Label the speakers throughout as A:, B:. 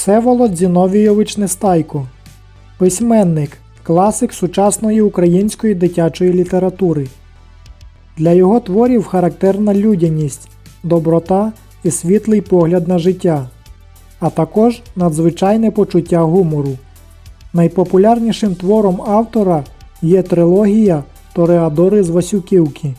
A: Всеволод Зіновійович Нестайко, письменник, класик сучасної української дитячої літератури. Для його творів характерна людяність, доброта і світлий погляд на життя, а також надзвичайне почуття гумору. Найпопулярнішим твором автора є трилогія Тореадори з Васюківки.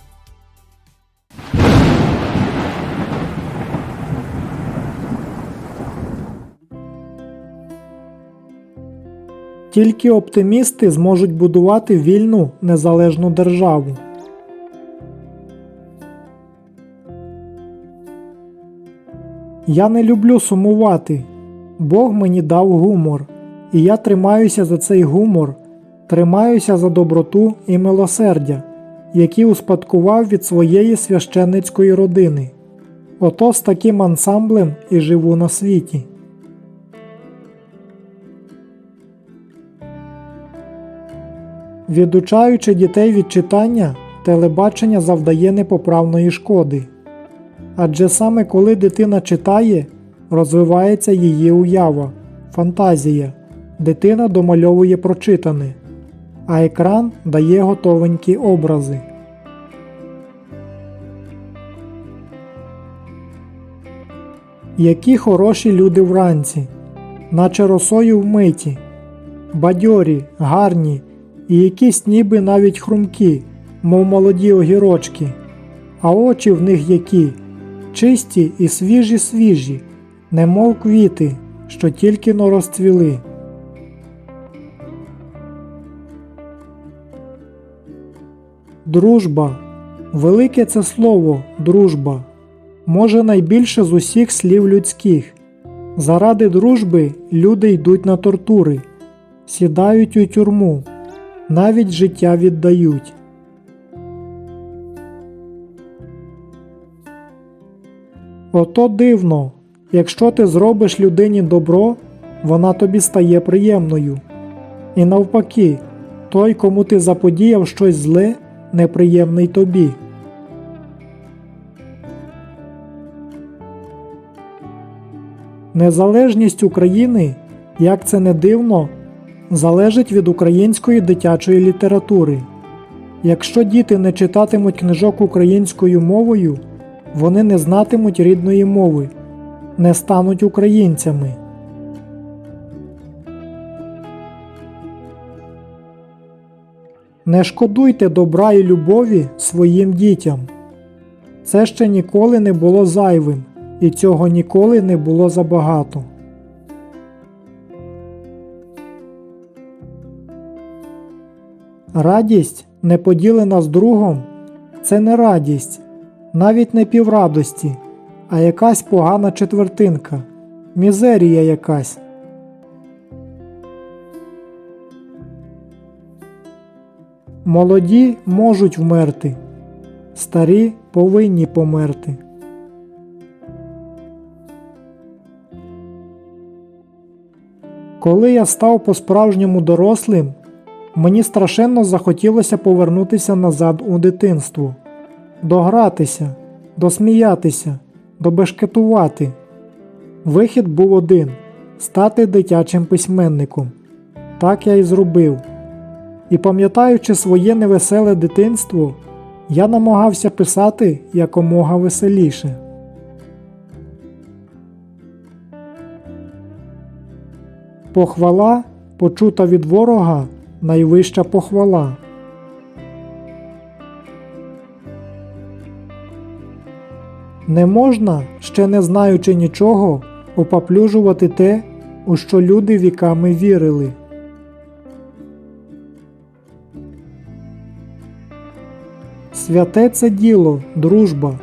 A: Тільки оптимісти зможуть будувати вільну незалежну державу. Я не люблю сумувати. Бог мені дав гумор, і я тримаюся за цей гумор, тримаюся за доброту і милосердя, які успадкував від своєї священницької родини. Ото з таким ансамблем і живу на світі. Відучаючи дітей від читання, телебачення завдає непоправної шкоди. Адже саме коли дитина читає, розвивається її уява, фантазія, дитина домальовує прочитане, а екран дає готовенькі образи. Які хороші люди вранці, наче росою вмиті, бадьорі, гарні і якісь ніби навіть хрумкі, мов молоді огірочки, а очі в них які чисті і свіжі свіжі, немов квіти, що тільки но розцвіли. Дружба. Велике це слово дружба. Може найбільше з усіх слів людських. Заради дружби люди йдуть на тортури, сідають у тюрму, навіть життя віддають. Ото дивно, якщо ти зробиш людині добро, вона тобі стає приємною. І навпаки, той, кому ти заподіяв щось зле, неприємний тобі. Незалежність України, як це не дивно, залежить від української дитячої літератури. Якщо діти не читатимуть книжок українською мовою, вони не знатимуть рідної мови, не стануть українцями. Не шкодуйте добра і любові своїм дітям. Це ще ніколи не було зайвим, і цього ніколи не було забагато. Радість, не поділена з другом, це не радість, навіть не піврадості, а якась погана четвертинка, мізерія якась. Молоді можуть вмерти, старі повинні померти. Коли я став по-справжньому дорослим, мені страшенно захотілося повернутися назад у дитинство, догратися, досміятися, добешкетувати. Вихід був один стати дитячим письменником. Так я і зробив. І пам'ятаючи своє невеселе дитинство, я намагався писати якомога веселіше. Похвала, почута від ворога, найвища похвала. Не можна, ще не знаючи нічого, опаплюжувати те, у що люди віками вірили. Святе це діло, дружба,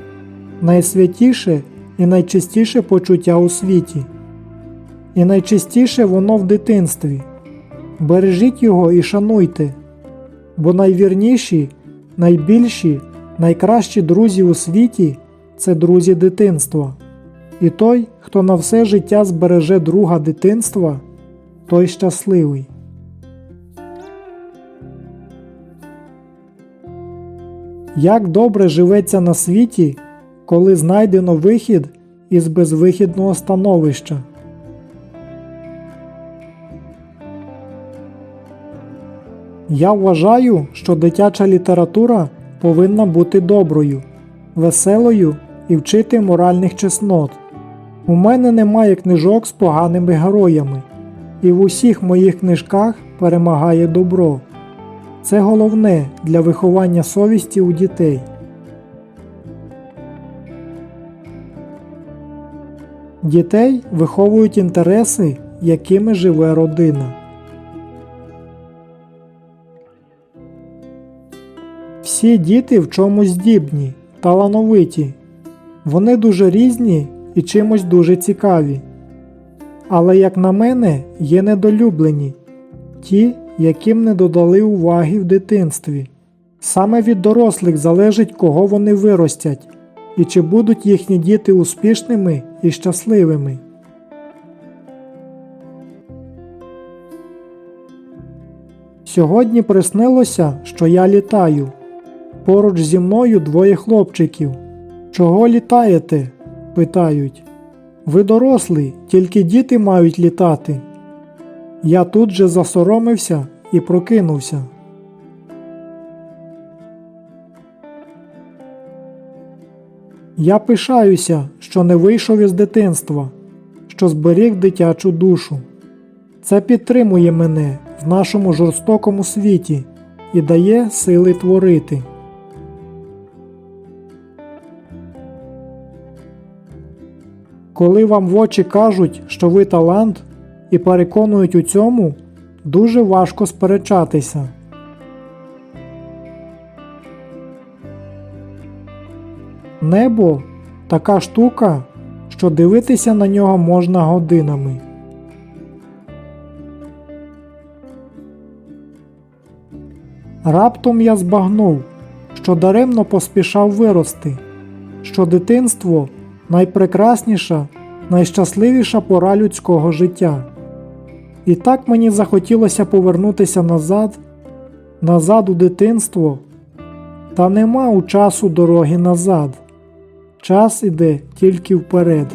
A: найсвятіше і найчистіше почуття у світі. І найчистіше воно в дитинстві. Бережіть його і шануйте, бо найвірніші, найбільші, найкращі друзі у світі це друзі дитинства. І той, хто на все життя збереже друга дитинства, той щасливий. Як добре живеться на світі, коли знайдено вихід із безвихідного становища. Я вважаю, що дитяча література повинна бути доброю, веселою і вчити моральних чеснот. У мене немає книжок з поганими героями, і в усіх моїх книжках перемагає добро. Це головне для виховання совісті у дітей. Дітей виховують інтереси, якими живе родина. Всі діти в чомусь здібні, талановиті. Вони дуже різні і чимось дуже цікаві. Але, як на мене, є недолюблені ті, яким не додали уваги в дитинстві. Саме від дорослих залежить, кого вони виростять, і чи будуть їхні діти успішними і щасливими. Сьогодні приснилося, що я літаю. Поруч зі мною двоє хлопчиків. Чого літаєте? питають. Ви дорослий, тільки діти мають літати. Я тут же засоромився і прокинувся. Я пишаюся, що не вийшов із дитинства, що зберіг дитячу душу. Це підтримує мене в нашому жорстокому світі і дає сили творити. Коли вам в очі кажуть, що ви талант, і переконують у цьому, дуже важко сперечатися. Небо така штука, що дивитися на нього можна годинами. Раптом я збагнув, що даремно поспішав вирости, що дитинство найпрекрасніша, найщасливіша пора людського життя. І так мені захотілося повернутися назад, назад у дитинство, та нема у часу дороги назад. Час іде тільки вперед.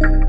A: Thank you.